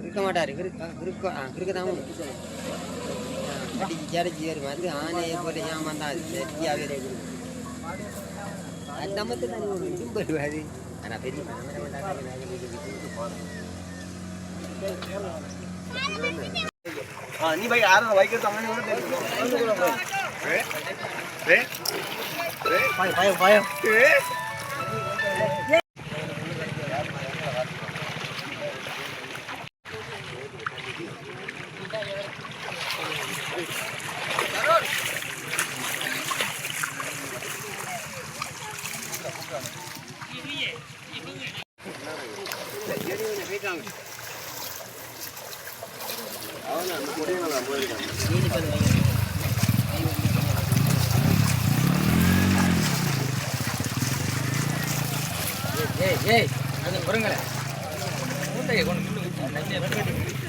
இருக்க மாட்டார் கிறுக்க ஆ கிறுக்க தான் அடிச்சு வரும் அது ஆனையை போட்டு ஏமாந்தா அது. தான் ஒரு ஆனால் பெரிய ಹಾಂ ನೀ ಬೈಕ್ ಯಾರು ಬೈಕ್ ತಗೊಂಡು ஏய் ஏய் அது பொறுங்களே மூட்டையை கொண்டு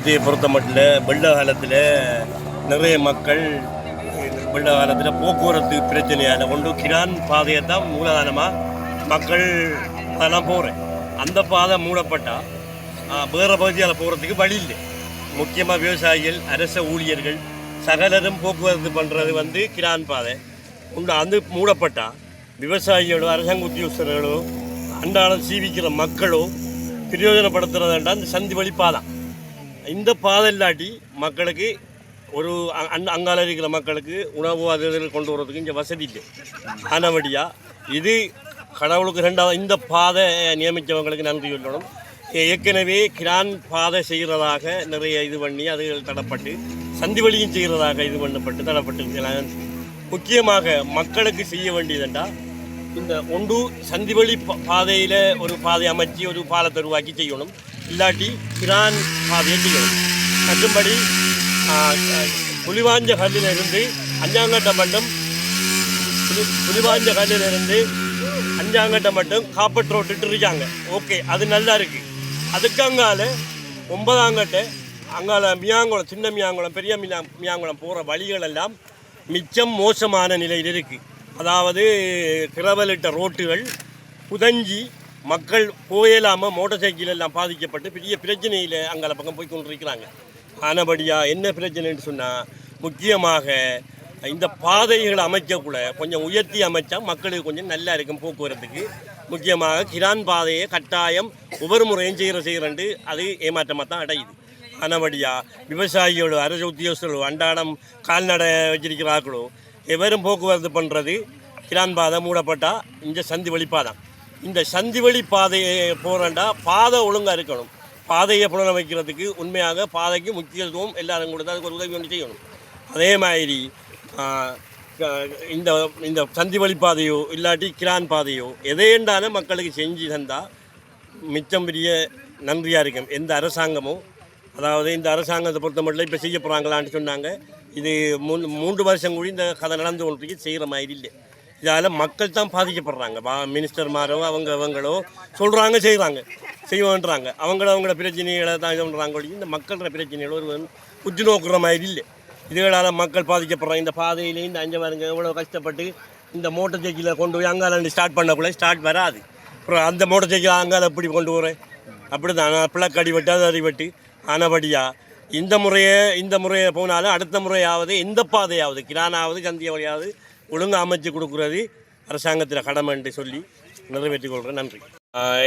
இதை பொறுத்த மட்டும் வெள்ள காலத்தில் நிறைய மக்கள் வெள்ள காலத்தில் போக்குவரத்து பிரச்சனையால் ஒன்று கிரான் பாதையை தான் மூலதானமாக மக்கள் அதெல்லாம் போகிறேன் அந்த பாதை மூடப்பட்டால் வேறு பகுதியால் போகிறதுக்கு வழி இல்லை. முக்கியமாக விவசாயிகள் அரச ஊழியர்கள் சகலரும் போக்குவரத்து பண்ணுறது வந்து கிரான் பாதை. உண்டு அந்த மூடப்பட்டால் விவசாயிகளோ அரசாங்க உத்தியோகஸ்தர்களோ அன்றாடம் சீவிக்கிற மக்களோ பிரயோஜனப்படுத்துறதுண்டா அந்த சந்தி வழி பாதை. இந்த பாதை இல்லாட்டி மக்களுக்கு ஒரு அந் அங்கால இருக்கிற மக்களுக்கு உணவு அது கொண்டு வர்றதுக்கு இங்கே வசதி இல்லை. ஆனபடியாக இது கடவுளுக்கு ரெண்டாவது இந்த பாதை நியமித்தவங்களுக்கு நன்றி சொல்லணும். ஏற்கனவே கிரான் பாதை செய்கிறதாக நிறைய இது பண்ணி அது தடப்பட்டு சந்தி வழியும் செய்கிறதாக இது பண்ணப்பட்டு தடப்பட்டு முக்கியமாக மக்களுக்கு செய்ய வேண்டியதுண்டா இந்த ஒன்று சந்திவழி பாதையில் ஒரு பாதை அமைச்சு ஒரு பாலத்தை உருவாக்கி செய்யணும். இல்லாட்டி கிரான் பாதையை செய்யணும். மற்றும்படி புலிவாஞ்ச கல்லில் இருந்து மட்டும் புலி புலிவாஞ்ச கல்லில் இருந்து மட்டும் காப்பட் ரோட்டு இருக்காங்க. ஓகே அது நல்லா இருக்குது அதுக்கு அங்கால அங்கால மியாங்குளம் சின்ன மியாங்குளம் பெரிய மியா மியாங்குளம் போகிற வழிகள் எல்லாம் மிச்சம் மோசமான நிலையில் இருக்குது அதாவது கிரவலிட்ட ரோட்டுகள் புதஞ்சி மக்கள் போயலாமல் மோட்டார் சைக்கிள் எல்லாம் பாதிக்கப்பட்டு பெரிய பிரச்சனையில் அங்கால பக்கம் போய் கொண்டிருக்கிறாங்க. ஆனபடியாக என்ன பிரச்சனைன்னு சொன்னால் முக்கியமாக இந்த பாதைகளை அமைக்கக்கூட கொஞ்சம் உயர்த்தி அமைச்சா மக்களுக்கு கொஞ்சம் நல்லா இருக்கும் போக்குவரத்துக்கு. முக்கியமாக கிரான் பாதையை கட்டாயம் ஒவ்வொரு முறையும் செய்கிற செய்கிறண்டு அது ஏமாற்றமாக தான் அடையுது ஆனபடியாக விவசாயிகளோ அரசு உத்தியோகஸ்தர்களோ அன்றாடம் கால்நடை வச்சிருக்கிறார்களோ எவரும் போக்குவரத்து பண்ணுறது கிரான் பாதை மூடப்பட்டால் இந்த சந்தி வழிப்பாதான் இந்த சந்தி வழி பாதையை போகிறண்டா பாதை ஒழுங்காக இருக்கணும். பாதையை புனரமைக்கிறதுக்கு உண்மையாக பாதைக்கு முக்கியத்துவம் எல்லாரும் கொடுத்து அதுக்கு ஒரு உதவி ஒன்று செய்யணும். அதே மாதிரி இந்த இந்த சந்தி வழி பாதையோ இல்லாட்டி கிரான் பாதையோ எதையென்றாலும் மக்களுக்கு செஞ்சு தந்தால் மிச்சம் பெரிய நன்றியாக இருக்கும். எந்த அரசாங்கமோ அதாவது இந்த அரசாங்கத்தை பொறுத்த மட்டும் இப்போ செய்ய போகிறாங்களான்னு சொன்னாங்க. இது மூணு மூன்று வருஷம் கூடி இந்த கதை நடந்து கொண்டிருக்கு செய்கிற மாதிரி இல்லை. இதால் மக்கள் தான் பாதிக்கப்படுறாங்க. வா மினிஸ்டர்மாரோ அவங்க அவங்களோ சொல்கிறாங்க செய்கிறாங்க செய்வோன்றாங்க. அவங்கள அவங்கள பிரச்சனைகளை தான் இது பண்ணுறாங்க இந்த மக்களோட பிரச்சனைகளை ஒரு உற்று நோக்குற மாதிரி இல்லை. இதுகளால் மக்கள் பாதிக்கப்படுறாங்க. இந்த பாதையிலே இந்த அஞ்சு பாருங்க எவ்வளோ கஷ்டப்பட்டு இந்த மோட்டர் சைக்கிளை கொண்டு போய் அங்கால ஸ்டார்ட் பண்ணக்குள்ள ஸ்டார்ட் வராது. அப்புறம் அந்த மோட்டர் சைக்கிள் அங்கால எப்படி கொண்டு போகிறேன் அப்படி தான் பிளக் அடிபட்டு அது அடிபட்டு ஆனபடியாக இந்த முறையை இந்த முறையை போனாலும் அடுத்த முறையாவது எந்த பாதையாவது கிரானாவது கந்திய வழியாவது ஒழுங்கு அமைச்சு கொடுக்குறது அரசாங்கத்தில் கடமை என்று சொல்லி நிறைவேற்றிக் கொள்கிறேன். நன்றி.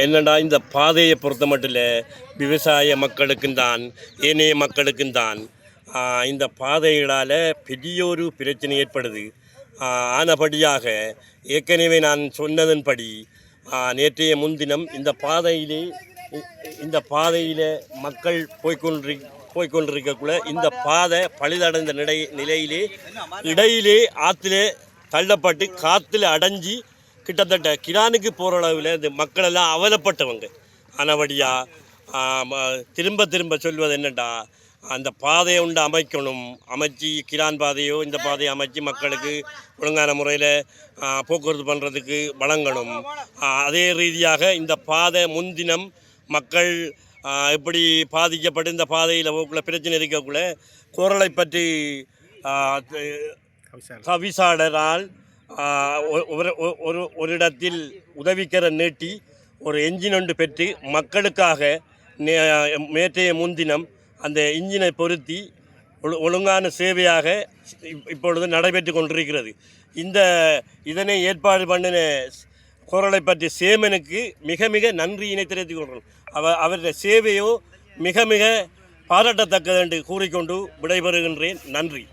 என்னடா இந்த பாதையை பொறுத்த மட்டும் விவசாய மக்களுக்கும் தான் ஏனைய மக்களுக்கும் தான் இந்த பாதைகளால் பெரிய ஒரு பிரச்சனை ஏற்படுது. ஆனபடியாக ஏற்கனவே நான் சொன்னதன்படி நேற்றைய முன்தினம் இந்த பாதையிலே இந்த பாதையில் மக்கள் போய்கொண்டிரு போய்கொண்டிருக்கக்குள்ள இந்த பாதை பழுதடைந்த நிலை நிலையிலே இடையிலே ஆற்றிலே தள்ளப்பட்டு காற்றுல அடைஞ்சி கிட்டத்தட்ட கிரானுக்கு போகிற அளவில் இந்த மக்கள் எல்லாம் அவலப்பட்டவங்க ஆனபடியாக திரும்ப திரும்ப சொல்வது என்னடா அந்த பாதையை உண்டு அமைக்கணும். அமைச்சு கிரான் பாதையோ இந்த பாதையை அமைச்சு மக்களுக்கு ஒழுங்கான முறையில் போக்குவரத்து பண்ணுறதுக்கு வழங்கணும். அதே ரீதியாக இந்த பாதை முன்தினம் மக்கள் எப்படி பாதிக்கப்பட்டு இந்த பாதையில் போக்குள்ள பிரச்சனை இருக்கக்குள்ள குரலை பற்றி ஒ- ஒரு ஒரு இடத்தில் உதவிக்கர நீட்டி ஒரு என்ஜின் ஒன்று பெற்று மக்களுக்காக நே- நேற்றைய முன்தினம் அந்த இன்ஜினை பொருத்தி ஒழு- ஒழுங்கான சேவையாக இப்பொழுது நடைபெற்று கொண்டிருக்கிறது. இந்த இதனை ஏற்பாடு பண்ணின குரலை பற்றி சேமனுக்கு மிக மிக நன்றியினை தெரிவித்துக் கொள்கிறோம். அவ அவருடைய சேவையோ மிக மிக பாராட்டத்தக்கது என்று கூறிக்கொண்டு விடைபெறுகின்றேன். நன்றி.